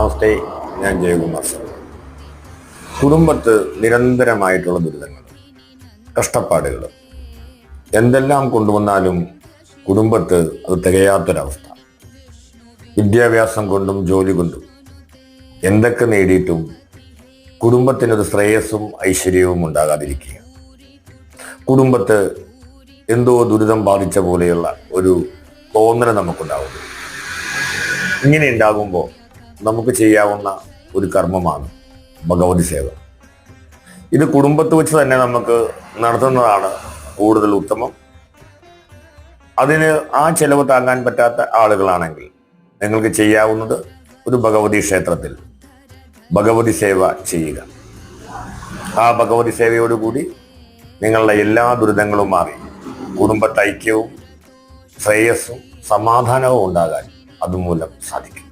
നമസ്തേ ഞാൻ ജയകുമാർ കുടുംബത്ത് നിരന്തരമായിട്ടുള്ള ദുരിതങ്ങൾ കഷ്ടപ്പാടുകൾ എന്തെല്ലാം കൊണ്ടുവന്നാലും കുടുംബത്ത് അത് തികയാത്തൊരവസ്ഥ. വിദ്യാഭ്യാസം കൊണ്ടും ജോലി കൊണ്ടും എന്തൊക്കെ നേടിയിട്ടും കുടുംബത്തിനൊരു ശ്രേയസ്സും ഐശ്വര്യവും ഉണ്ടാകാതിരിക്കുക കുടുംബത്ത് എന്തോ ദുരിതം ബാധിച്ച പോലെയുള്ള ഒരു തോന്നൽ നമുക്കുണ്ടാവുന്നു. ഇങ്ങനെ ഉണ്ടാകുമ്പോൾ നമുക്ക് ചെയ്യാവുന്ന ഒരു കർമ്മമാണ് ഭഗവതി സേവ. ഇത് കുടുംബത്ത് വെച്ച് തന്നെ നമുക്ക് നടത്തുന്നതാണ് കൂടുതൽ ഉത്തമം. അതിന് ആ ചെലവ് താങ്ങാൻ പറ്റാത്ത ആളുകളാണെങ്കിൽ നിങ്ങൾക്ക് ചെയ്യാവുന്നത് ഒരു ഭഗവതി ക്ഷേത്രത്തിൽ ഭഗവതി സേവ ചെയ്യുക. ആ ഭഗവതി സേവയോടുകൂടി നിങ്ങളുടെ എല്ലാ ദുരിതങ്ങളും മാറി കുടുംബത്തെ ഐക്യവും ശ്രേയസ്സും സമാധാനവും ഉണ്ടാകാൻ അതുമൂലം സാധിക്കും.